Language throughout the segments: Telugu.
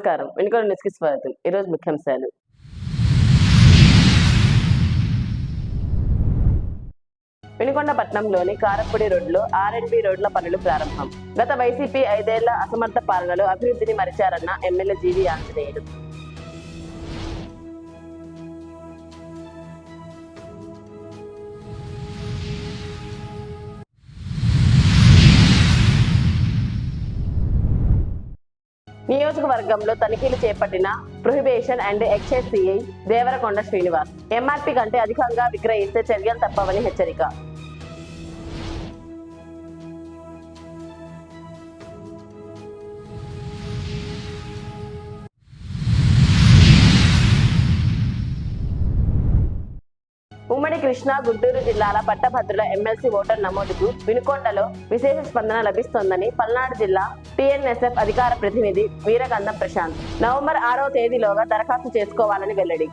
నమస్కారం. వెనుకల న్యూస్కి స్వాగతం. ఈరోజు ముఖ్యాంశాలు వినుకొండ పట్టణంలోని కారపూడి రోడ్లో ఆర్ఎండ్బి రోడ్ల పనులు ప్రారంభం. గత వైసీపీ ఐదేళ్ళ అసమర్థ పాలనలో అభివృద్ధిని మరిచారన్న ఎమ్మెల్యే జీవి ఆంజనేయుడు. నియోజకవర్గంలో తనిఖీలు చేపట్టిన prohibition and excise CI Devarakonda Srinivas. MRP కంటే అధికంగా విక్రయిస్తే చర్యలు తప్పవని హెచ్చరిక. కృష్ణా గుంటూరు జిల్లాల పట్టభద్రుల ఎమ్మెల్సీ ఓటర్ నమోదుకు వినుకొండలో విశేష స్పందన లభిస్తోందని పల్నాడు జిల్లా టీఎన్ఎస్ఎఫ్ అధికార ప్రతినిధి వీరగంధం ప్రశాంత్. నవంబర్ ఆరవ తేదీలోగా దరఖాస్తు చేసుకోవాలని వెల్లడి.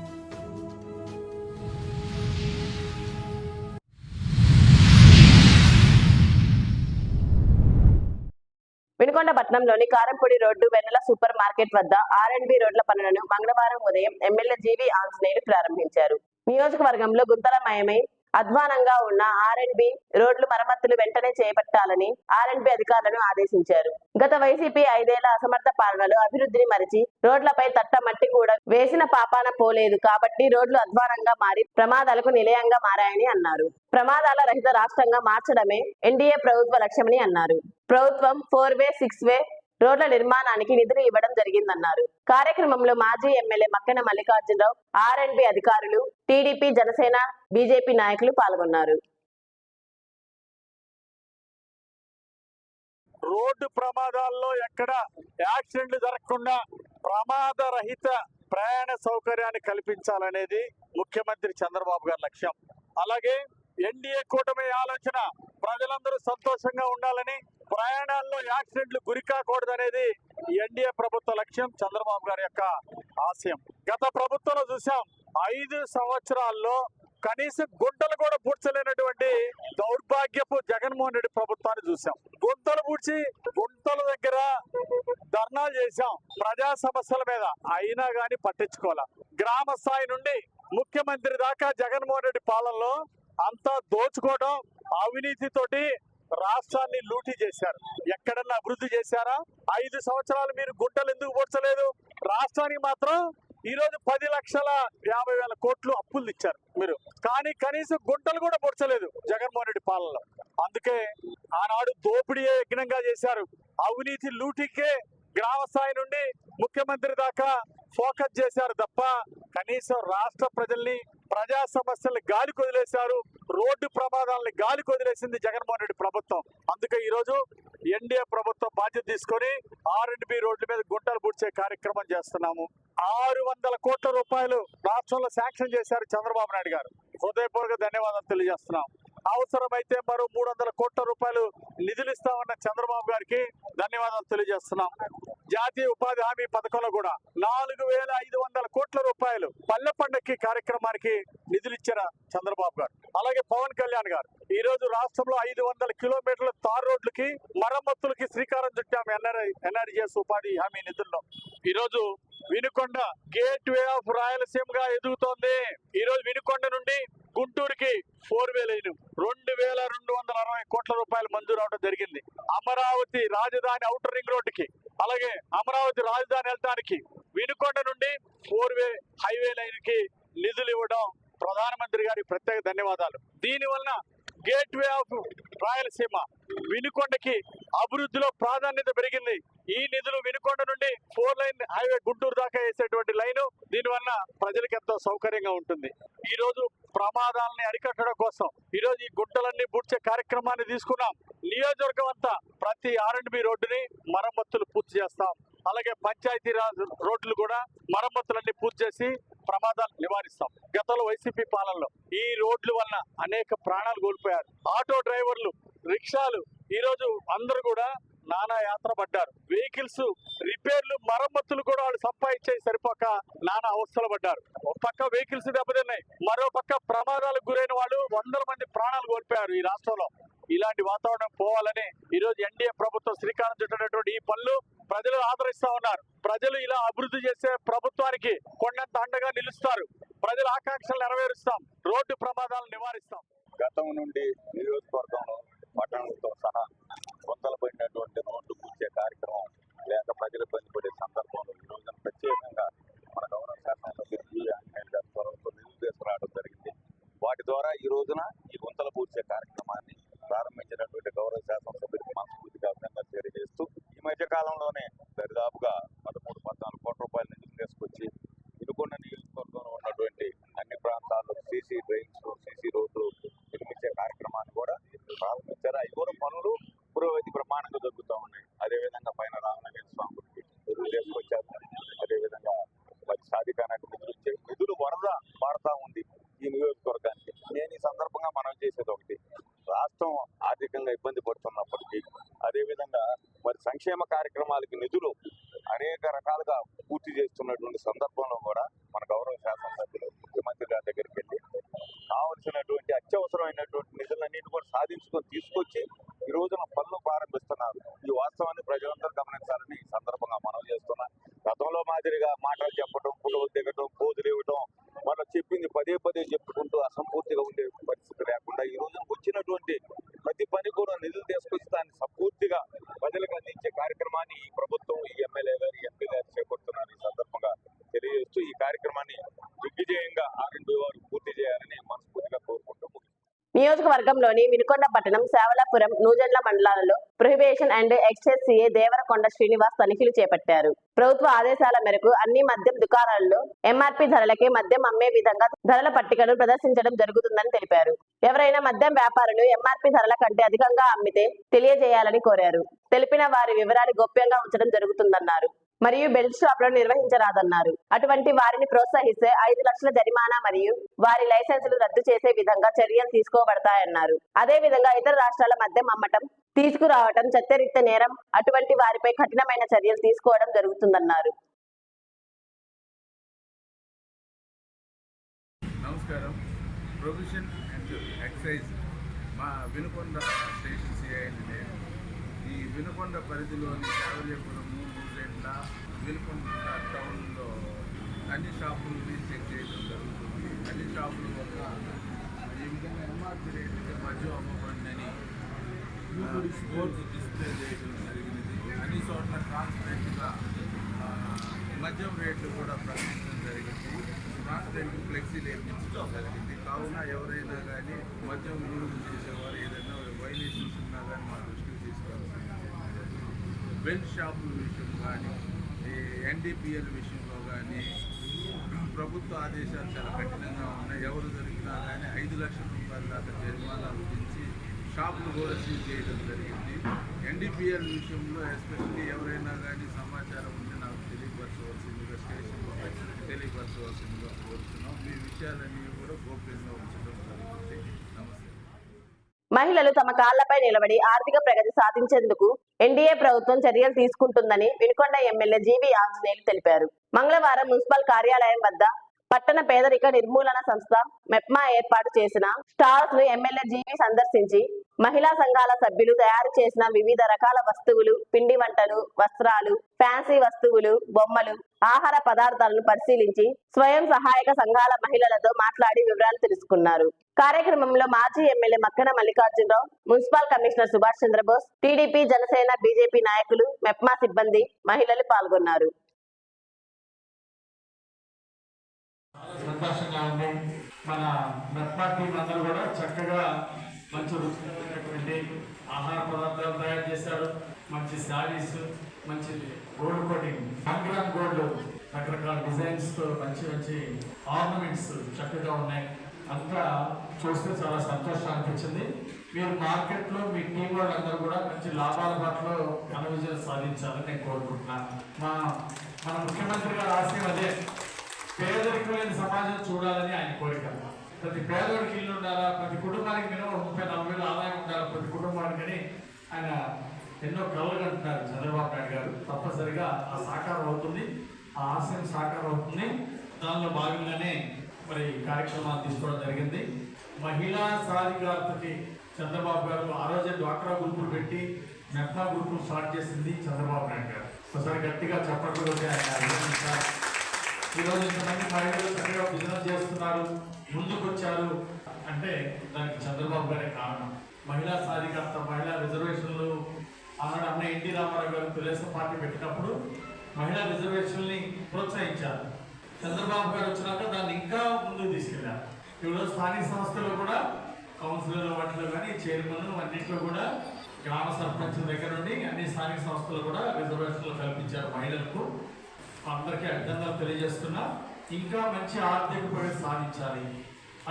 వినుకొండ పట్టణంలోని కారంపొడి రోడ్డు వెన్నెల సూపర్ మార్కెట్ వద్ద ఆర్ అండ్ బి రోడ్ల పనులను మంగళవారం ఉదయం ఎమ్మెల్యే జీవి ఆంజనేయులు ప్రారంభించారు. నియోజకవర్గంలో గుంతలమయమై అధ్వానంగా ఉన్న ఆర్ అండ్ బి రోడ్లు మరమ్మతులు వెంటనే చేపట్టాలని ఆర్ అండ్ బి అధికారులను ఆదేశించారు. గత వైసీపీ ఐదేళ్ళ అసమర్థ పాలనలో అభివృద్ధిని మరిచి రోడ్లపై తట్ట మట్టి కూడా వేసిన పాపాన పోలేదు కాబట్టి రోడ్లు అధ్వానంగా మారి ప్రమాదాలకు నిలయంగా మారాయని అన్నారు. ప్రమాదాల రహిత రాష్ట్రంగా మార్చడమే ఎన్డీఏ ప్రభుత్వ లక్ష్యమని అన్నారు. ప్రభుత్వం ఫోర్ వే సిక్స్ వే రోడ్ల నిర్మాణానికి నిధులు ఇవ్వడం జరిగిందన్నారు. కార్యక్రమంలో మాజీ MLA Makkena Mallikarjunarao R and B అధికారులు టీడీపీ జనసేన బీజేపీ నాయకులు పాల్గొన్నారు. రోడ్డు ప్రమాదాల్లో ఎక్కడ యాక్సిడెంట్లు జరగకుండా ప్రమాద రహిత ప్రయాణ సౌకర్యాన్ని కల్పించాలనేది ముఖ్యమంత్రి చంద్రబాబు గారి లక్ష్యం. అలాగే ఎన్డీఏ కూటమి ఆలోచన ప్రజలందరూ సంతోషంగా ఉండాలని ప్రయాణాల్లో యాక్సిడెంట్లు గురి కాకూడదనేది ఎన్డీఏ ప్రభుత్వ లక్ష్యం చంద్రబాబు గారి యొక్క ఆశయం. గత ప్రభుత్వంలో చూసాం ఐదు సంవత్సరాల్లో కనీసం గుంటలు కూడా పూడ్చలేనటువంటి దౌర్భాగ్యపు జగన్మోహన్ రెడ్డి ప్రభుత్వాన్ని చూసాం. గుంతలు పూడ్చి గుంతల దగ్గర ధర్నాలు చేశాం. ప్రజా సమస్యల మీద అయినా గాని పట్టించుకోవాల? గ్రామ స్థాయి నుండి ముఖ్యమంత్రి దాకా జగన్మోహన్ రెడ్డి పాలనలో అంతా దోచుకోవడం అవినీతితోటి రాష్ట్రాన్ని లూటీ చేశారు. ఎక్కడన్నా అభివృద్ధి చేశారా? ఐదు సంవత్సరాలు మీరు గుంటలు ఎందుకు పొడ్చలేదు? రాష్ట్రానికి మాత్రం ఈ రోజు పది లక్షల యాభై వేల కోట్లు అప్పులు ఇచ్చారు మీరు. కానీ కనీసం గుంటలు కూడా పొడ్చలేదు జగన్మోహన్ రెడ్డి పాలనలో. అందుకే ఆనాడు దోపిడీయే యజ్ఞంగా చేశారు. అవినీతి లూటీకే గ్రామ స్థాయి నుండి ముఖ్యమంత్రి దాకా ఫోకస్ చేశారు తప్ప కనీసం రాష్ట్ర ప్రజల్ని ప్రజా సమస్యల్ని గాలి కొదిలేశారు రోడ్డు ప్రమాదాలని గాలి కొదిలేసింది జగన్మోహన్ రెడ్డి ప్రభుత్వం. అందుకే ఈరోజు ఎన్డీఏ ప్రభుత్వం బాధ్యత తీసుకొని ఆర్ అండ్ బి రోడ్ల మీద గుంటలు పూడ్చే కార్యక్రమం చేస్తున్నాము. ఆరు వందల కోట్ల రూపాయలు రాష్ట్రంలో శాంక్షన్ చేశారు చంద్రబాబు నాయుడు గారు. హృదయపూర్వక ధన్యవాదాలు తెలియజేస్తున్నాం. అవసరమైతే మరో మూడు వందల కోట్ల రూపాయలు నిధులు ఇస్తామన్న చంద్రబాబు గారికి ధన్యవాదాలు తెలియజేస్తున్నాం. జాతీయ ఉపాధి హామీ పథకంలో కూడా నాలుగు వేల ఐదు వందల కోట్ల రూపాయలు పల్లె పండక్కి కార్యక్రమానికి నిధులు ఇచ్చిన చంద్రబాబు గారు. అలాగే పవన్ కళ్యాణ్ గారు. ఈ రోజు రాష్ట్రంలో ఐదు వందల కిలోమీటర్ల తార్ రోడ్లకి మరమ్మతులకి శ్రీకారం చుట్టాము ఎన్ఆర్ఐ ఎన్ఆర్జీఎస్ ఉపాధి హామీ నిధుల్లో. ఈ రోజు వినుకొండ గేట్ వే ఆఫ్ రాయలసీమగా ఎదుగుతోంది. ఈ రోజు వినుకొండ నుండి గుంటూరుకి ఫోర్ వే లైన్. రెండు వేల రెండు వందల అరవై కోట్ల రూపాయలు మంజూరు అవడం జరిగింది. అమరావతి రాజధాని అవుటర్ రింగ్ రోడ్డుకి అలాగే అమరావతి రాజధాని వెళ్ళడానికి వినుకొండ నుండి ఫోర్ వే హైవే లైన్కి నిధులు ఇవ్వడం ప్రధానమంత్రి గారి ప్రత్యేక ధన్యవాదాలు. దీని వలన గేట్ వే ఆఫ్ రాయలసీమ వినుకొండకి అభివృద్ధిలో ప్రాధాన్యత పెరిగింది. ఈ నిధులు వినుకొండ నుండి ఫోర్ లైన్ హైవే గుంటూరు దాకా వేసేటువంటి లైను దీనివల్ల ప్రజలకు ఎంతో సౌకర్యంగా ఉంటుంది. ఈ రోజు ప్రమాదాలని అరికట్టడం కోసం ఈ రోజు ఈ గుంటలన్నీ బుడ్చే కార్యక్రమాన్ని తీసుకున్నాం. నియోజకవర్గం అంతా ప్రతి ఆర్ అండ్ బి రోడ్డుని మరమ్మతులు పూర్తి చేస్తాం. అలాగే పంచాయతీ రాజ్ రోడ్లు కూడా మరమ్మతులన్నీ పూర్తి చేసి ప్రమాదాలు నివారిస్తాం. గతంలో వైసీపీ పాలనలో ఈ రోడ్ల వలన అనేక ప్రాణాలు కోల్పోయారు. ఆటో డ్రైవర్లు రిక్షాలు ఈరోజు అందరు అందరూ కూడా నానా యాత్ర పడ్డారు. వెహికల్స్ రిపేర్లు మరమ్మతులు కూడా వాళ్ళు సంపాదించాయి సరిపోక నానా అవస్థలు పడ్డారు. ఒక పక్క వెహికల్స్ దెబ్బతిన్నాయి. మరో పక్క ప్రమాదాలకు గురైన వాళ్ళు వందల మంది ప్రాణాలు కోల్పోయారు ఈ రాష్ట్రంలో. ఇలాంటి వాతావరణం పోవాలని ఈ రోజు ఎన్డీఏ ప్రభుత్వం శ్రీకారం చుట్టినటువంటి ఈ పనులు ప్రజలు ఆదరిస్తా ఉన్నారు. ప్రజలు ఇలా అభివృద్ధి చేసే ప్రభుత్వానికి కొండంత అండగా నిలుస్తారు. ప్రజల ఆకాంక్షలు నెరవేరుస్తాం. రోడ్డు ప్రమాదాలను నివారిస్తాం. గతం నుండి నియోజకవర్గంలో పట్టణంతో సహా పడినటువంటి రోడ్లు పూడ్చే కార్యక్రమం లేక ప్రజలు ఇబ్బంది పడే సందర్భంలో ఈ రోజున ప్రత్యేకంగా మన గౌరవ శాసనసభ్యులు జి ఆంజనేయులు గారి చొరవతో నిధులు తీసుకురావడం జరిగింది. వాటి ద్వారా ఈ రోజున ఈ గుంతలు పూడ్చే కార్యక్రమాన్ని ప్రారంభించినటువంటి గౌరవ శాసనసభ్యులకు మనస్ఫూర్తిగా అభినందన తెలియజేస్తూ ఈ మధ్య కాలంలోనే దరిదాపుగా పదమూడు పద్నాలుగు కోట్ల రూపాయల నిధులు తీసుకొచ్చి ఇరుకొండ నియోజకవర్గంలో ఉన్నటువంటి అన్ని ప్రాంతాల్లో సీసీ డ్రైన్స్ సీసీ రోడ్లు నిర్మించే కార్యక్రమాన్ని కూడా ప్రారంభించారు అవి కూడా పనులు పురోగతి బ్రహ్మాండంగా జరుగుతూ ఉన్నాయి అదేవిధంగా పైన రామనగర స్వామి గుడికి నిధులు తీసుకొచ్చారు అదేవిధంగా మరి సాధికారానికి నిధులు ఇచ్చాయి నిధులు వరద మారుతా ఉంది ఈ నియోజకవర్గానికి నేను ఈ సందర్భంగా మనం చేసేది ఒకటి రాష్ట్రం ఆర్థికంగా ఇబ్బంది పడుతున్నప్పటికీ అదేవిధంగా మరి సంక్షేమ కార్యక్రమాలకి నిధులు అనేక రకాలుగా పూర్తి చేస్తున్నటువంటి సందర్భంలో కూడా మన గౌరవ శాసనసభ్యులు ముఖ్యమంత్రి గారి దగ్గరికి వెళ్ళి కావలసినటువంటి అత్యవసరమైనటువంటి నిధులన్నింటినీ సాధించుకొని తీసుకొచ్చి ఈ రోజున పనులు ప్రారంభిస్తున్నారు ఈ వాస్తవాన్ని ప్రజలందరూ గమనించాలని ఈ సందర్భంగా మనం చేస్తున్నా గతంలో మాదిరిగా మాటలు చెప్పడం పులువలు దిగటం పోజులు ఇవ్వటం మనం చెప్పింది పదే పదే చెప్పుకుంటూ అసంపూర్తిగా ఉండే పరిస్థితి లేకుండా ఈ రోజున వచ్చినటువంటి ప్రతి పని కూడా నిధులు తీసుకొచ్చి దాన్ని సంపూర్తిగా ప్రజలకు అందించే కార్యక్రమాన్ని ఈ ప్రభుత్వం ఈ ఎమ్మెల్యే గారు ఎంపీ గారు చేపడుతున్నారు ఈ సందర్భంగా తెలియజేస్తూ ఈ కార్యక్రమాన్ని దిగ్విజయంగా ఆర్ఎండ్బి వారు పూర్తి చేయాలని మనస్ఫూర్తిగా కోరుకుంటూ ముగిస్తున్నాను. మార్గంలోని వినుకొండ పట్టణం శావలాపురం నూజెండ్ల మండలాలలో prohibition and excise CI Devarakonda Srinivas తనిఖీలు చేపట్టారు. ప్రభుత్వ ఆదేశాల మేరకు అన్ని మద్యం దుకాణాల్లో ఎంఆర్పి ధరలకే మద్యం అమ్మే విధంగా ధరల పట్టికను ప్రదర్శించడం జరుగుతుందని తెలిపారు. ఎవరైనా మద్యం వ్యాపారులు ఎంఆర్పి ధరల కంటే అధికంగా అమ్మితే తెలియజేయాలని కోరారు. తెలిపిన వారి వివరాలు గోప్యంగా ఉంచడం జరుగుతుందన్నారు. మరియు బెల్ట్ షాపులను నిర్వహించరాదన్నారు. అటువంటి వారిని ప్రోత్సహిస్తే ఐదు లక్షల జరిమానా మరియు వారి లైసెన్సులు రద్దు చేసే విధంగా చర్యలు తీసుకోబడతాయన్నారు. అదే విధంగా ఇతర రాష్ట్రాల మధ్య మమ్మటం తీసుకురావటం చట్టరీత్య నేరం అటువంటి వారిపై కఠినమైన చర్యలు తీసుకోవడం జరుగుతుందన్నారు. నమస్కారం. ప్రొవిజన్ అండ్ ఎక్సైజ్ మా వినుకొండ స్టేషన్ సిఐ వినుకొండ పరిధిలోని కావలిపురము నూజెండ్ల వినుకొండ టౌన్లో అన్ని షాపులని చెక్ చేయడం జరుగుతుంది. అన్ని షాపులు ఒక ఈ విధంగా ఎంఆర్పి మద్యం మధ్య అమ్మబడిందని బోర్డు డిస్ప్లే చేయడం జరిగినది. అన్ని చోట్ల ట్రాన్స్పరెంట్గా మద్యం రేట్లు కూడా ప్రకటించడం జరిగింది. ట్రాన్స్పరెంట్ ఫ్లెక్సీ లేపించడం జరిగింది. కావున ఎవరైనా కానీ మద్యం వినియోగం చేసేవారు ఏదైనా వైలేషన్స్ ఉన్నా కానీ మా దృష్టికి తీసుకురావాలి బెల్ట్ షాపుల విషయం కానీ ఎన్డీపీఎల్ విషయంలో కానీ ప్రభుత్వ ఆదేశాలు చాలా కఠినంగా ఉన్నాయి. ఎవరు దొరికినా కానీ ఐదు లక్షల రూపాయల దాకా జరిమానా విధించి షాపులు కూడా సీజ్ చేయడం జరిగింది. ఎన్డీపీఎల్ విషయంలో ఎస్పెషల్లీ ఎవరైనా కానీ సమాచారం ఉంటే నాకు తెలియపరచవలసిందిగా స్టేషన్లో తెలియపరచవలసిందిగా కోరుతున్నాం. మీ విషయాలన్నీ కూడా గోప్యంగా ఉంచడం మహిళలు తమ కాళ్ళపై నిలబడి ఆర్థిక ప్రగతి సాధించేందుకు ఎన్డీఏ ప్రభుత్వం చర్యలు తీసుకుంటుందని వినుకొండ ఎమ్మెల్యే జీవి ఆంజనేయులు తెలిపారు. మంగళవారం మున్సిపల్ కార్యాలయం వద్ద పట్టణ పేదరిక నిర్మూలన సంస్థ మెప్మా ఏర్పాటు చేసిన స్టాల్స్ను ఎమ్మెల్యే జీవి సందర్శించి మహిళా సంఘాల సభ్యులు తయారు చేసిన వివిధ రకాల వస్తువులు పిండి వంటలు వస్త్రాలు ఫ్యాన్సీ వస్తువులు బొమ్మలు ఆహార పదార్థాలను పరిశీలించి స్వయం సహాయక సంఘాల మహిళలతో మాట్లాడి వివరాలు తెలుసుకున్నారు. కార్యక్రమంలో మాజీ MLA Makkena Mallikarjunarao municipal commissioner Subhash Chandrabose TDP Janasena BJP నాయకులు మెప్మా సిబ్బంది మహిళలు పాల్గొన్నారు. సంతోషంగా ఉంది. మన మెప్మా టీం అందరూ కూడా చక్కగా మంచి రుచికరమైనటువంటి ఆహార పదార్థాలు తయారు చేశారు. మంచి శారీస్ మంచి గోల్డ్ కోటింగ్ గ్రామ్ గోల్డ్ రకరకాల డిజైన్స్తో మంచి మంచి ఆర్నమెంట్స్ చక్కగా ఉన్నాయి. అంతా చూస్తే చాలా సంతోషం అనిపించింది. మీరు మార్కెట్లో మీ టీం వాళ్ళందరూ కూడా మంచి లాభాల పట్ల ఘన విజయం సాధించాలని నేను కోరుకుంటున్నాను. మా మన ముఖ్యమంత్రి గారు ఆశయం అదే. లేని సమాజం చూడాలని ఆయన కోరిక ప్రతి పేదవాడికి ఇల్లు ఉండాలా ప్రతి కుటుంబానికి మినిమం ముప్పై నలభై వేలు ఆదాయం ఉండాలి ప్రతి కుటుంబానికి అని ఆయన ఎన్నో కలలు కంటున్నారు చంద్రబాబు నాయుడు గారు. తప్పనిసరిగా ఆ సాకారం అవుతుంది ఆ ఆశయం సాకారం అవుతుంది. దానిలో భాగంగానే మరి కార్యక్రమాలు తీసుకోవడం జరిగింది. మహిళా సాధికారతకి చంద్రబాబు గారు ఆ రోజే డ్వాక్రా గ్రూపులు పెట్టి మెట్నా గ్రూపులు స్టార్ట్ చేసింది చంద్రబాబు నాయుడు గారు. ఒకసారి గట్టిగా చెప్పట్లు ఆయన ఈరోజు ఇంతమంది మహిళలు చక్కగా బిజినెస్ చేస్తున్నారు? ముందుకొచ్చారు. అంటే దానికి చంద్రబాబు గారే కారణం. మహిళా సాధికారత మహిళా రిజర్వేషన్లు ఆనాడు అన్న ఎన్టీ రామారావు గారు తెలుగుదేశం పార్టీ పెట్టినప్పుడు మహిళా రిజర్వేషన్ని ప్రోత్సహించారు. చంద్రబాబు గారు వచ్చినాక దాన్ని ఇంకా ముందుకు తీసుకెళ్ళారు. ఈరోజు స్థానిక సంస్థలు కూడా కౌన్సిలర్ వాటిలో కానీ చైర్మన్ అన్నింటిలో కూడా గ్రామ సర్పంచ్ దగ్గర నుండి అన్ని స్థానిక సంస్థలు కూడా రిజర్వేషన్లు కల్పించారు మహిళలకు. అందరికీ అభినందనలు తెలియజేస్తున్నా. ఇంకా మంచి ఆర్థిక ప్రగతి సాధించాలి.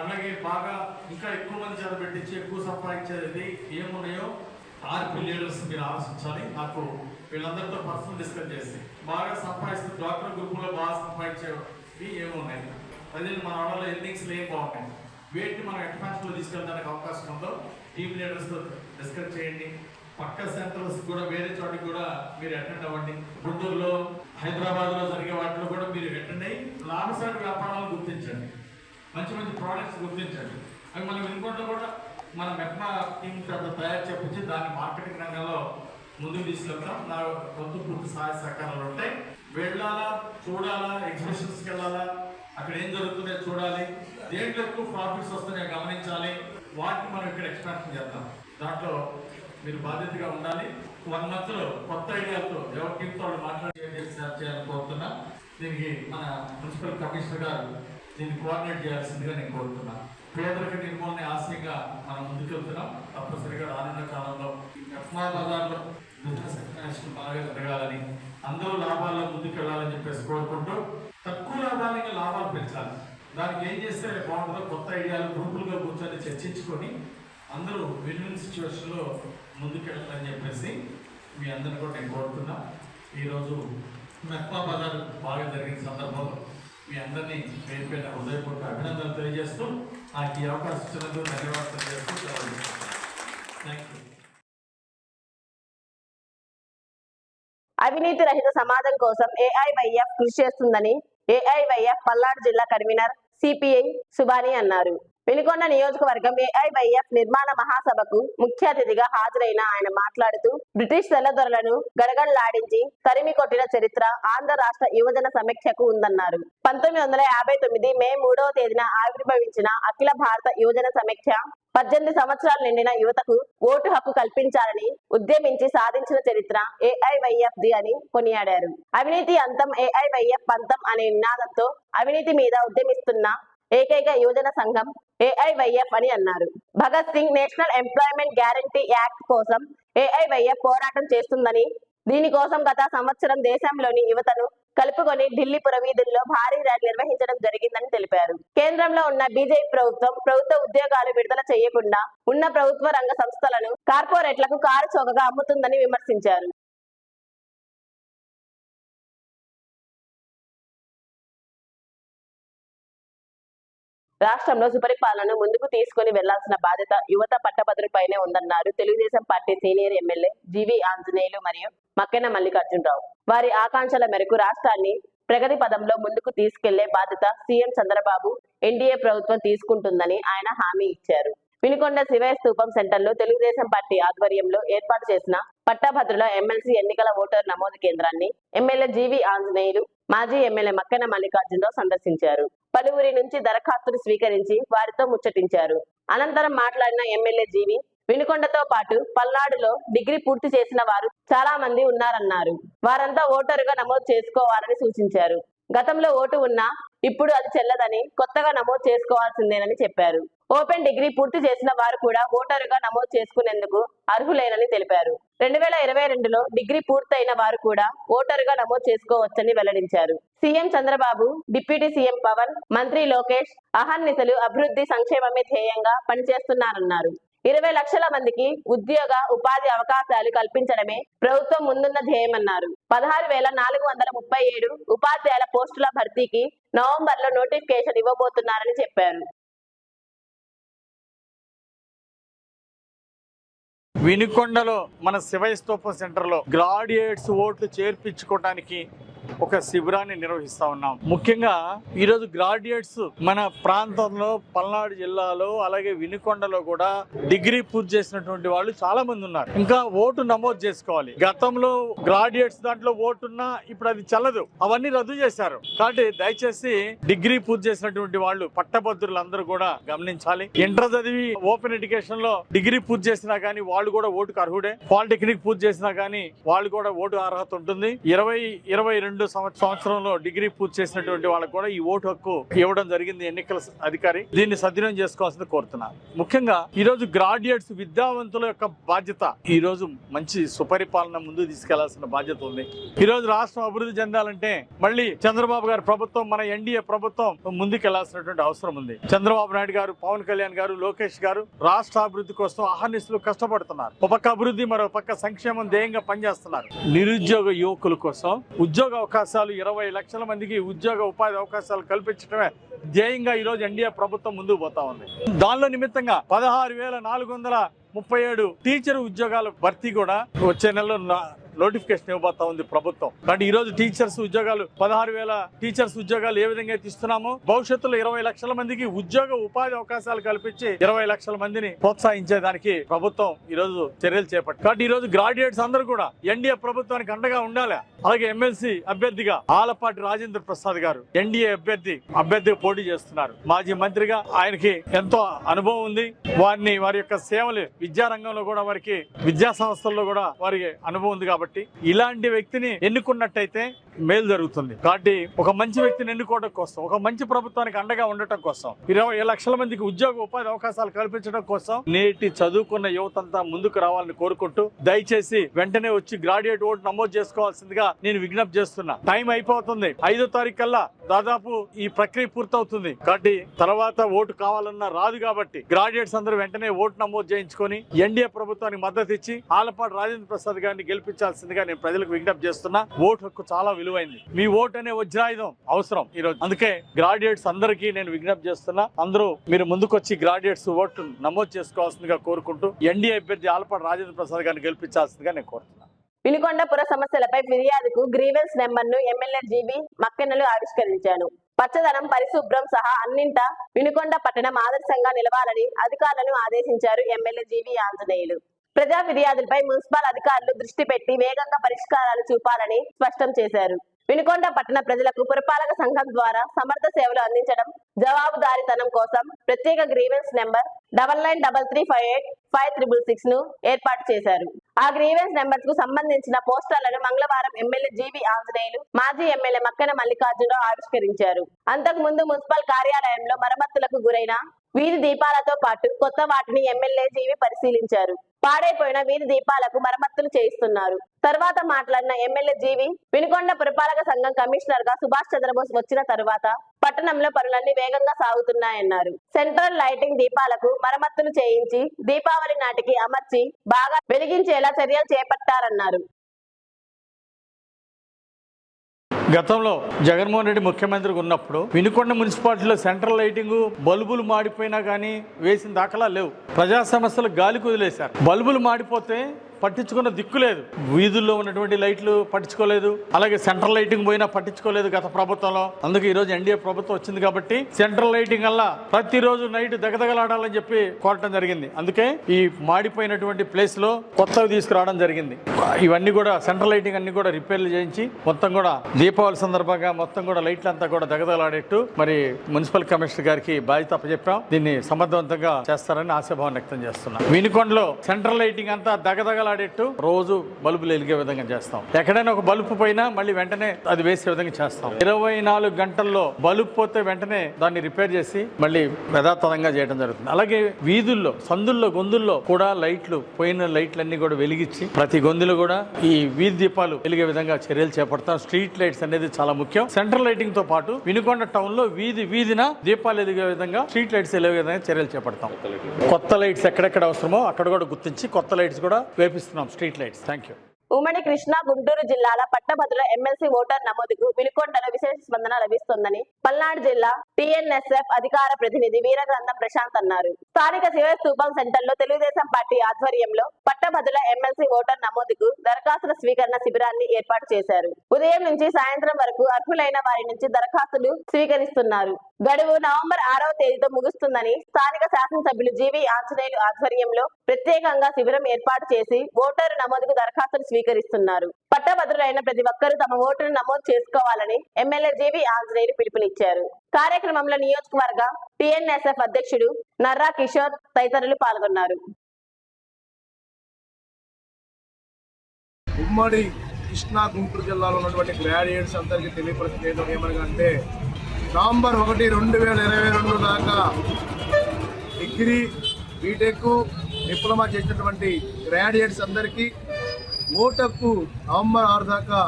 అలాగే బాగా ఇంకా ఎక్కువ మంది చేత పెట్టించి ఎక్కువ సంపాదించేది ఏమున్నాయో ఆర్పి లీడర్స్ మీరు ఆలోచించాలి. నాకు వీళ్ళందరితో పర్సనల్ డిస్కస్ చేసి బాగా సంపాదిస్తూ డాక్టర్ గ్రూపులో బాగా సంపాదించేవి ఏమున్నాయి? అదే మన వాళ్ళ ఎన్నింగ్స్లు ఏం బాగున్నాయి. వేటిని మనం ఎక్స్పాన్షన్లో తీసుకెళ్ళడానికి అవకాశం ఉందో టీమ్ లీడర్స్తో డిస్కస్ చేయండి. పక్క సెంటర్స్ కూడా వేరే చోటికి కూడా మీరు అటెండ్ అవ్వండి. గుంటూరులో హైదరాబాద్లో జరిగే వాటిలో కూడా మీరు అటెండ్ అయ్యి లాభసాటి వ్యాపారాలు గుర్తించండి. మంచి మంచి ప్రోడక్ట్స్ గుర్తించండి. అవి మనం వినుకుంటూ కూడా మన మెప్మా టీమ్ చేత తయారు చేపించి దాన్ని మార్కెటింగ్ రంగంలో ముందుకు తీసుకెళ్తాం. నా పొద్దు పూర్తి సహాయ సహకారాలు ఉంటాయి. వెళ్ళాలా చూడాలా ఎగ్జిబిషన్స్కి వెళ్ళాలా అక్కడ ఏం జరుగుతుందో చూడాలి. దేంట్లో ఎక్కువ ప్రాఫిట్స్ వస్తున్నాయో గమనించాలి. వాటిని మనం ఇక్కడ ఎక్స్పాన్షన్ చేద్దాం. దాంట్లో మీరు బాధ్యతగా ఉండాలి. వన్ మంత్లో కొత్త ఐడియాలతో ఎవరి టీంతో వాళ్ళు మాట్లాడి చేయాలని కోరుతున్నా. దీనికి మన మున్సిపల్ కమిషనర్ గారు దీన్ని కోఆర్డినేట్ చేయాల్సిందిగా నేను కోరుతున్నా. పేదరిక నిర్మూలన ఆశయంగా మనం ముందుకెళ్తున్నాం. తప్పనిసరిగా రానున్న కాలంలో ఎఫ్ఆర్ బజార్లో బిజినెస్ ఎక్స్పాన్షన్ బాగా జరగాలని అందరూ లాభాల్లో ముందుకెళ్ళాలని చెప్పేసి కోరుకుంటూ తక్కువ లాభాలకి లాభాలు పెంచాలి. దానికి ఏం చేస్తే బాగుంటుందో కొత్త ఐడియాలు గ్రూపులుగా కూర్చొని చర్చించుకొని అందరూ విన్ విన్ సిచ్యువేషన్లో ముందుకెళ్ళాలని చెప్పేసి మీ అందరిని కూడా నేను కోరుతున్నా. ఈరోజు మెప్పా బజార్ బాగా జరిగిన సందర్భంలో మీ అందరినీ పేరు పేరు హృదయపూర్వక అభినందనలు తెలియజేస్తూ నాకు ఈ అవకాశం ఇచ్చినందుకు ధన్యవాదాలు తెలియజేస్తూ థ్యాంక్ యూ అవినీతి రహిత సమాజం కోసం ఏఐవైఎఫ్ కృషి చేస్తుందని ఏఐవైఎఫ్ పల్నాడు జిల్లా కన్వీనర్ సిపిఐ సుబాని అన్నారు. వెనుకొండ నియోజకవర్గం ఏఐవైఎఫ్ నిర్మాణ మహాసభకు ముఖ్య అతిథిగా హాజరైన ఆయన మాట్లాడుతూ బ్రిటిష్ తెల్లదొరలను గడగడలాడించి తరిమి కొట్టిన చరిత్ర ఆంధ్ర రాష్ట్ర యువజన సమీక్షకు ఉందన్నారు. పంతొమ్మిది వందల యాభై తొమ్మిది మే మూడవ తేదీన ఆవిర్భవించిన అఖిల భారత యువజన సమీక్ష పద్దెనిమిది సంవత్సరాలు నిండిన యువతకు ఓటు హక్కు కల్పించాలని ఉద్యమించి సాధించిన చరిత్ర ఏఐవైఎఫ్ ది అని కొనియాడారు. అవినీతి అంతం ఏఐవైఎఫ్ పంతం అనే నినాదంతో అవినీతి మీద ఉద్యమిస్తున్న ఏకైక యువజన సంఘం ఏఐవైఎఫ్ అని అన్నారు. Bhagat Singh National Employment Guarantee Act కోసం ఏఐవైఎఫ్ పోరాటం చేస్తుందని దీనికోసం గత సంవత్సరం దేశంలోని యువతను కలుపుకొని ఢిల్లీ పురవీధుల్లో భారీ ర్యాలీ నిర్వహించడం జరిగిందని తెలిపారు. కేంద్రంలో ఉన్న బీజేపీ ప్రభుత్వం ప్రభుత్వ ఉద్యోగాలు విడుదల చేయకుండా ఉన్న ప్రభుత్వ రంగ సంస్థలను కార్పొరేట్లకు కారు చౌకగా అమ్ముతుందని విమర్శించారు. రాష్ట్రంలో సుపరిపాలనను ముందుకు తీసుకుని వెళ్ళాల్సిన బాధ్యత యువత పట్టభద్రులపైనే ఉందన్నారు Telugudesam party senior MLA GV Anjaneyulu మరియు మక్కెన మల్లికార్జునరావు. వారి ఆకాంక్షల మేరకు రాష్ట్రాన్ని ప్రగతి పదంలో ముందుకు తీసుకెళ్ళే బాధ్యత సీఎం చంద్రబాబు ఎన్డీఏ ప్రభుత్వం తీసుకుంటుందని ఆయన హామీ ఇచ్చారు. వినుకొండ శివయ స్తూపం సెంటర్లో తెలుగుదేశం పార్టీ ఆధ్వర్యంలో ఏర్పాటు చేసిన పట్టభద్రుల ఎమ్మెల్సీ ఎన్నికల ఓటర్ నమోదు కేంద్రాన్ని ఎమ్మెల్యే జీవి ఆంజనేయులు మాజీ ఎమ్మెల్యే మక్కన మల్లికార్జునరావు సందర్శించారు. పలువురి నుంచి దరఖాస్తులు స్వీకరించి వారితో ముచ్చటించారు. అనంతరం మాట్లాడిన ఎమ్మెల్యే జీవి వినుకొండతో పాటు పల్నాడులో డిగ్రీ పూర్తి చేసిన వారు చాలా మంది ఉన్నారన్నారు. వారంతా ఓటరుగా నమోదు చేసుకోవాలని సూచించారు. గతంలో ఓటు ఉన్నా ఇప్పుడు అది చెల్లదని కొత్తగా నమోదు చేసుకోవాల్సిందేనని చెప్పారు. ఓపెన్ డిగ్రీ పూర్తి చేసిన వారు కూడా ఓటరుగా నమోదు చేసుకునేందుకు అర్హులేనని తెలిపారు. రెండు వేల ఇరవై రెండులో డిగ్రీ పూర్తయిన వారు కూడా ఓటరుగా నమోదు చేసుకోవచ్చని వెల్లడించారు. CM Chandrababu deputy CM Pawan మంత్రి లోకేష్ అహర్నిశలు అభివృద్ధి సంక్షేమమే ధ్యేయంగా పనిచేస్తున్నారన్నారు. ఇరవై లక్షల మందికి ఉద్యోగ ఉపాధి అవకాశాలు కల్పించడమే ప్రభుత్వం ముందున్న ధ్యేయమన్నారు. పదహారు వేల నాలుగు వందల ముప్పై ఏడు ఉపాధ్యాయుల పోస్టుల భర్తీకి నవంబర్లో నోటిఫికేషన్ ఇవ్వబోతున్నారని చెప్పారు. వినుకొండలో మన శివయ స్తూపం సెంటర్లో గ్రాడ్యుయేట్స్ ఓట్లు చేర్పించుకోవడానికి ఒక శిబిరాన్ని నిర్వహిస్తా ఉన్నాం. ముఖ్యంగా ఈరోజు గ్రాడ్యుయేట్స్ మన ప్రాంతంలో పల్నాడు జిల్లాలో అలాగే వినుకొండలో కూడా డిగ్రీ పూర్తి చేసినటువంటి వాళ్ళు చాలా మంది ఉన్నారు. ఇంకా ఓటు నమోదు చేసుకోవాలి. గతంలో గ్రాడ్యుయేట్స్ దాంట్లో ఓటున్నా ఇప్పుడు అది చల్లదు. అవన్నీ రద్దు చేశారు. కాబట్టి దయచేసి డిగ్రీ పూర్తి చేసినటువంటి వాళ్ళు పట్టభద్రులందరూ కూడా గమనించాలి. ఇంటర్ చదివి ఓపెన్ ఎడ్యుకేషన్లో డిగ్రీ పూర్తి చేసినా కానీ వాళ్ళు కూడా ఓటుకు అర్హుడే. పాలిటెక్నిక్ పూర్తి చేసినా కానీ వాళ్ళు కూడా ఓటు అర్హత ఉంటుంది. ఇరవై ఇరవై రెండు రెండు సంవత్సరంలో డిగ్రీ పూర్తి చేసినటువంటి వాళ్ళకు కూడా ఈ ఓటు హక్కు ఇవ్వడం జరిగింది ఎన్నికల అధికారి. దీన్ని సద్వినియోగం చేసుకోవాల్సింది కోరుతున్నారు ముఖ్యంగా ఈ రోజు గ్రాడ్యుయేట్స్ విద్యావంతుల యొక్క బాధ్యత. ఈ రోజు మంచి సుపరిపాలన ముందు తీసుకెళ్ళాల్సిన బాధ్యత ఉంది. ఈ రోజు రాష్ట్రం అభివృద్ధి చెందాలంటే మళ్ళీ చంద్రబాబు గారి ప్రభుత్వం మన ఎన్డీఏ ప్రభుత్వం ముందుకెళ్ళాల్సినటువంటి అవసరం ఉంది. చంద్రబాబు నాయుడు గారు పవన్ కళ్యాణ్ గారు లోకేష్ గారు రాష్ట్ర అభివృద్ధి కోసం అహర్నిశలు కష్టపడుతున్నారు. ఒక పక్క అభివృద్ధి మరో పక్క సంక్షేమం ధ్యేయంగా పనిచేస్తున్నారు. నిరుద్యోగ యువకుల కోసం ఉద్యోగ అవకాశాలు ఇరవై లక్షల మందికి ఉద్యోగ ఉపాధి అవకాశాలు కల్పించడమే ధ్యేయంగా ఈరోజు ఎన్డీఏ ప్రభుత్వం ముందుకు పోతా ఉంది. దానిలో నిమిత్తంగా పదహారు వేల నాలుగు వందల ముప్పై ఏడు టీచర్ ఉద్యోగాల భర్తీ కూడా వచ్చే నెలలో నా- నోటిఫికేషన్ ఇవ్వబోతా ఉంది ప్రభుత్వం. అంటే ఈ రోజు టీచర్స్ ఉద్యోగాలు పదహారు వేల టీచర్స్ ఉద్యోగాలు ఏ విధంగా అయితే ఇస్తున్నామో భవిష్యత్తులో ఇరవై లక్షల మందికి ఉద్యోగ ఉపాధి అవకాశాలు కల్పించి ఇరవై లక్షల మందిని ప్రోత్సహించేదానికి ప్రభుత్వం ఈ రోజు చర్యలు చేపట్టింది. కాబట్టి ఈ రోజు గ్రాడ్యుయేట్స్ అందరూ కూడా ఎన్డీఏ ప్రభుత్వానికి అండగా ఉండాలి. అలాగే ఎమ్మెల్సీ అభ్యర్థిగా ఆలపాటి రాజేంద్ర ప్రసాద్ గారు ఎన్డీఏ అభ్యర్థి అభ్యర్థిగా పోటీ చేస్తున్నారు. మాజీ మంత్రిగా ఆయనకి ఎంతో అనుభవం ఉంది. వారిని వారి యొక్క సేవలు విద్యారంగంలో కూడా వారికి విద్యా సంస్థల్లో కూడా వారికి అనుభవం ఉంది కాబట్టి ఇలాంటి వ్యక్తిని ఎన్నుకున్నట్టయితే మేలు జరుగుతుంది. కాబట్టి ఒక మంచి వ్యక్తిని ఎన్నుకోవడం కోసం ఒక మంచి ప్రభుత్వానికి అండగా ఉండటం కోసం ఇరవై లక్షల మందికి ఉద్యోగ ఉపాధి అవకాశాలు కల్పించడం కోసం నేటి చదువుకున్న యువతంతా ముందుకు రావాలని కోరుకుంటూ దయచేసి వెంటనే వచ్చి గ్రాడ్యుయేట్ ఓటు నమోదు చేసుకోవాల్సిందిగా నేను విజ్ఞప్తి చేస్తున్నా. టైం అయిపోతుంది. ఐదో తారీఖు కల్లా దాదాపు ఈ ప్రక్రియ పూర్తవుతుంది. కాబట్టి తర్వాత ఓటు కావాలన్నా రాదు కాబట్టి గ్రాడ్యుయేట్స్ అందరూ వెంటనే ఓటు నమోదు చేయించుకొని ఎన్డీఏ ప్రభుత్వానికి మద్దతు ఇచ్చి ఆలపాటి రాజేంద్ర ప్రసాద్ గారిని చేయాల్సిందిగా నేను ప్రజలకు విజ్ఞప్తి చేస్తున్నా. ఓటు హక్కు చాలా విలువైంది. మీ ఓటు అనే వజ్రాయుధం అవసరం ఈ రోజు అందుకే గ్రాడ్యుయేట్స్ అందరికీ నేను విజ్ఞప్తి చేస్తున్నా. అందరూ మీరు ముందుకొచ్చి గ్రాడ్యుయేట్స్ ఓటు నమోదు చేసుకోవాల్సిందిగా కోరుకుంటూ ఎన్డీఏ అభ్యర్థి ఆలపాటి రాజేంద్ర ప్రసాద్ గారిని గెలిపించాల్సిందిగా నేను కోరుతున్నాను. వినుకొండ పుర సమస్యలపై ఫిర్యాదుకు గ్రీవెన్స్ నెంబర్ను ఎమ్మెల్యే జీబీ మక్కెన్నలు ఆవిష్కరించాను పచ్చదనం పరిశుభ్రం సహా అన్నింట వినుకొండ పట్టణం ఆదర్శంగా నిలవాలని అధికారులను ఆదేశించారు ఎమ్మెల్యే జీవి ఆంజనేయులు. ప్రజా ఫిర్యాదులపై మున్సిపల్ అధికారులు దృష్టి పెట్టి వేగంగా పరిష్కారాలు చూపాలని స్పష్టం చేశారు. వినుకొండ పట్టణ ప్రజలకు పురపాలక సంఘం ద్వారా సమర్థ సేవలు అందించడం జవాబుదారీతనం కోసం ప్రత్యేక grievance number double nine double three five eight five triple సిక్స్ను ఏర్పాటు చేశారు. ఆ గ్రీవెన్స్ నెంబర్స్కు సంబంధించిన పోస్టర్లను మంగళవారం ఎమ్మెల్యే జీవి ఆంజనేయులు మాజీ ఎమ్మెల్యే మక్కన మల్లికార్జునరావు ఆవిష్కరించారు. అంతకు ముందు మున్సిపల్ కార్యాలయంలో మరమ్మతులకు గురైన వీధి దీపాలతో పాటు కొత్త వాటిని ఎమ్మెల్యే జీవి పరిశీలించారు. పాడైపోయిన వీధి దీపాలకు మరమ్మతులు చేయిస్తున్నారు. తర్వాత మాట్లాడిన ఎమ్మెల్యే జీవి వినుకొండ పురపాలక సంఘం కమిషనర్గా సుభాష్ చంద్రబోస్ వచ్చిన తర్వాత పట్టణంలో పనులన్నీ వేగంగా సాగుతున్నాయన్నారు. సెంట్రల్ లైటింగ్ దీపాలకు మరమ్మతులు చేయించి దీపావళి నాటికి అమర్చి బాగా వెలిగించేలా చర్యలు చేపట్టారన్నారు. గతంలో జగన్మోహన్ రెడ్డి ముఖ్యమంత్రిగా ఉన్నప్పుడు వినుకొండ మున్సిపాలిటీలో సెంట్రల్ లైటింగ్ బల్బులు మాడిపోయినా కానీ వేసిన దాఖలా లేవు. ప్రజా సమస్యలు గాలి కుదిలేశారు బల్బులు మాడిపోతే పట్టించుకున్న దిక్కు లేదు. వీధుల్లో ఉన్నటువంటి లైట్లు పట్టించుకోలేదు. అలాగే సెంట్రల్ లైటింగ్ పోయినా పట్టించుకోలేదు గత ప్రభుత్వంలో. అందుకే ఈ రోజు ఎన్డీఏ ప్రభుత్వం వచ్చింది కాబట్టి సెంట్రల్ లైటింగ్ వల్ల ప్రతిరోజు నైట్ దగదగలాడాలని చెప్పి కోరటం జరిగింది. అందుకే ఈ మాడిపోయినటువంటి ప్లేస్లో కొత్తవి తీసుకురావడం జరిగింది. ఇవన్నీ కూడా సెంట్రల్ లైటింగ్ అన్ని కూడా రిపేర్లు చేయించి మొత్తం కూడా దీపావళి సందర్భంగా మొత్తం కూడా లైట్లు అంతా కూడా దగదగలాడేట్టు మరి మున్సిపల్ కమిషనర్ గారికి బాధ్యత అప్పచెప్పాం. దీన్ని సమర్థవంతంగా చేస్తారని ఆశాభావం వ్యక్తం చేస్తున్నాం. వినుకొండలో సెంట్రల్ లైటింగ్ అంతా ఆడేట్టు రోజు బల్బులు వెలిగే విధంగా చేస్తాం. ఎక్కడైనా ఒక బల్బు పోయినా మళ్ళీ వెంటనే అది వేసే విధంగా చేస్తాం. ఇరవై నాలుగు గంటల్లో బల్బు పోతే వెంటనే దాన్ని రిపేర్ చేసి మళ్ళీ యథాతథంగా చేయడం జరుగుతుంది. అలాగే వీధుల్లో సందుల్లో గొంతుల్లో కూడా లైట్లు పోయిన లైట్లన్నీ కూడా వెలిగించి ప్రతి గొంతులు కూడా ఈ వీధి దీపాలు వెలిగే విధంగా చర్యలు చేపడతాం. స్ట్రీట్ లైట్స్ అనేది చాలా ముఖ్యం. సెంట్రల్ లైటింగ్తో పాటు వినుకొండ టౌన్లో వీధి వీధిన దీపాలు ఎదిగే విధంగా స్ట్రీట్ లైట్స్ వెలిగే విధంగా చర్యలు చేపడతాం. కొత్త లైట్స్ ఎక్కడెక్కడ అవసరమో అక్కడ కూడా గుర్తించి కొత్త లైట్స్ కూడా వేపిస్తున్నాం స్ట్రీట్ లైట్స్. థ్యాంక్ యూ ఉమ్మడి కృష్ణా గుంటూరు జిల్లాల పట్టభద్రుల ఎమ్మెల్సీ ఓటర్ నమోదుకు వినుకొండలో విశేష స్పందన లభిస్తోందని పల్నాడు జిల్లా టీఎన్ఎస్ఎఫ్ అధికార ప్రతినిధి వీరగ్రంథం ప్రశాంత్ అన్నారు. స్థానిక శివ స్థూపం సెంటర్లో తెలుగుదేశం పార్టీ ఆధ్వర్యంలో పట్టభద్రుల ఎమ్మెల్సీ ఓటర్ నమోదుకు దరఖాస్తుల స్వీకరణ శిబిరాన్ని ఏర్పాటు చేశారు. ఉదయం నుంచి సాయంత్రం వరకు అర్హులైన వారి నుంచి దరఖాస్తులు స్వీకరిస్తున్నారు. గడువు నవంబర్ ఆరవ తేదీతో ముగుస్తుందని స్థానిక శాసనసభ్యులు జీవి ఆంజనేయులు ఆధ్వర్యంలో ప్రత్యేకంగా శిబిరం ఏర్పాటు చేసి ఓటరు నమోదుకు దరఖాస్తులు స్వీకరిస్తున్నారు. పట్టభద్రులైన ప్రతి ఒక్కరూ తమ ఓటును నమోదు చేసుకోవాలని ఎమ్మెల్యే జీవి ఆంజనేయులు పిలుపునిచ్చారు. కార్యక్రమంలో నియోజకవర్గ టిఎన్ఎస్ఎఫ్ అధ్యక్షుడు నర్రా కిషోర్ తదితరులు పాల్గొన్నారు. ఉమ్మడి కృష్ణా గుంటూరు జిల్లాలో ఉన్నటువంటి గ్రాడ్యుయేట్స్ అందరికీ తెలియపరిచేయడం ఏమనగా అంటే నవంబర్ ఒకటి రెండు వేల ఇరవై రెండు దాకా డిగ్రీ బీటెక్ డిప్లొమా చేసినటువంటి గ్రాడ్యుయేట్స్ అందరికీ ఓటక్కు నవంబర్ ఆరు దాకా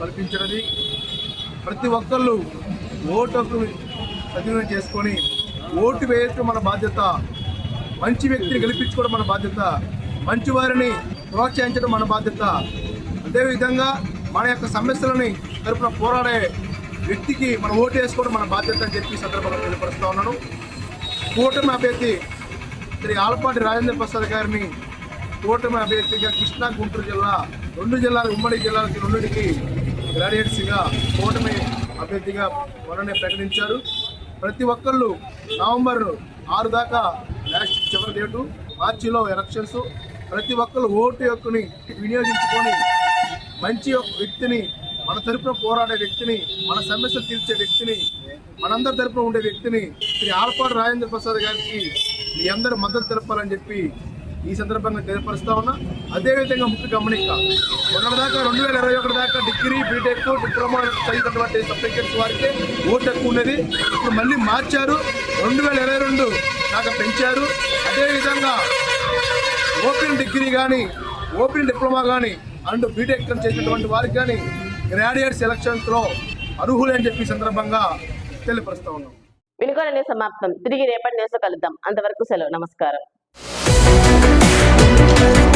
కల్పించినది. ప్రతి ఒక్కళ్ళు ఓటు హక్కును సద్వినియోగం చేసుకొని ఓటు వేయటం మన బాధ్యత. మంచి వ్యక్తిని గెలిపించుకోవడం మన బాధ్యత. మంచి వారిని ప్రోత్సహించడం మన బాధ్యత. అదేవిధంగా మన యొక్క సమస్యలని తరపున పోరాడే వ్యక్తికి మనం ఓటు వేసుకోవడం మన బాధ్యత అని చెప్పి సందర్భంగా తెలియపరుస్తూ ఉన్నాను. కూటమి అభ్యర్థి శ్రీ ఆలపాటి రాజేంద్ర ప్రసాద్ గారిని కూటమి అభ్యర్థిగా కృష్ణా గుంటూరు జిల్లా రెండు జిల్లాలు ఉమ్మడి జిల్లాలకి రెండింటికి గ్రాడ్యుయేట్స్గా కూటమి అభ్యర్థిగా మొన్ననే ప్రకటించారు. ప్రతి ఒక్కళ్ళు నవంబర్ ఆరు దాకా లాస్ట్ చివరి డేటు మార్చిలో ఎలక్షన్స్ ప్రతి ఒక్కళ్ళు ఓటు హక్కుని వినియోగించుకొని మంచి వ్యక్తిని మన తరపున పోరాడే వ్యక్తిని మన సమస్యలు తీర్చే వ్యక్తిని మనందరి తరపున ఉండే వ్యక్తిని శ్రీ ఆలపాడు రాజేంద్ర ప్రసాద్ గారికి మీ అందరూ మద్దతు తెలపాలని చెప్పి ఈ సందర్భంగా తెలియపరుస్తా ఉన్నా అదేవిధంగా ముఖ్య గమనిక మొన్నటిదాకా రెండు వేల ఇరవై ఒకటి దాకా డిగ్రీ బీటెక్ డిప్లొమా చదివినటువంటి సర్టిఫికేట్స్ వారికి ఓటు ఎక్కువ ఉన్నది. ఇప్పుడు మళ్ళీ మార్చారు రెండు వేల ఇరవై రెండు దాకా పెంచారు. అదేవిధంగా ఓపెన్ డిగ్రీ కానీ ఓపెన్ డిప్లొమా కానీ అండ్ బీటెక్ చేసినటువంటి వారికి కానీ గ్రాడ్యుయేట్ సెలక్షన్స్లో అర్హులు అని చెప్పి సందర్భంగా తెలియపరుస్తా ఉన్నాం. వినుకోలనే సమాప్తం. తిరిగి రేపటి న్యూస్ కలుద్దాం. అంతవరకు సెలవు. నమస్కారం. Thank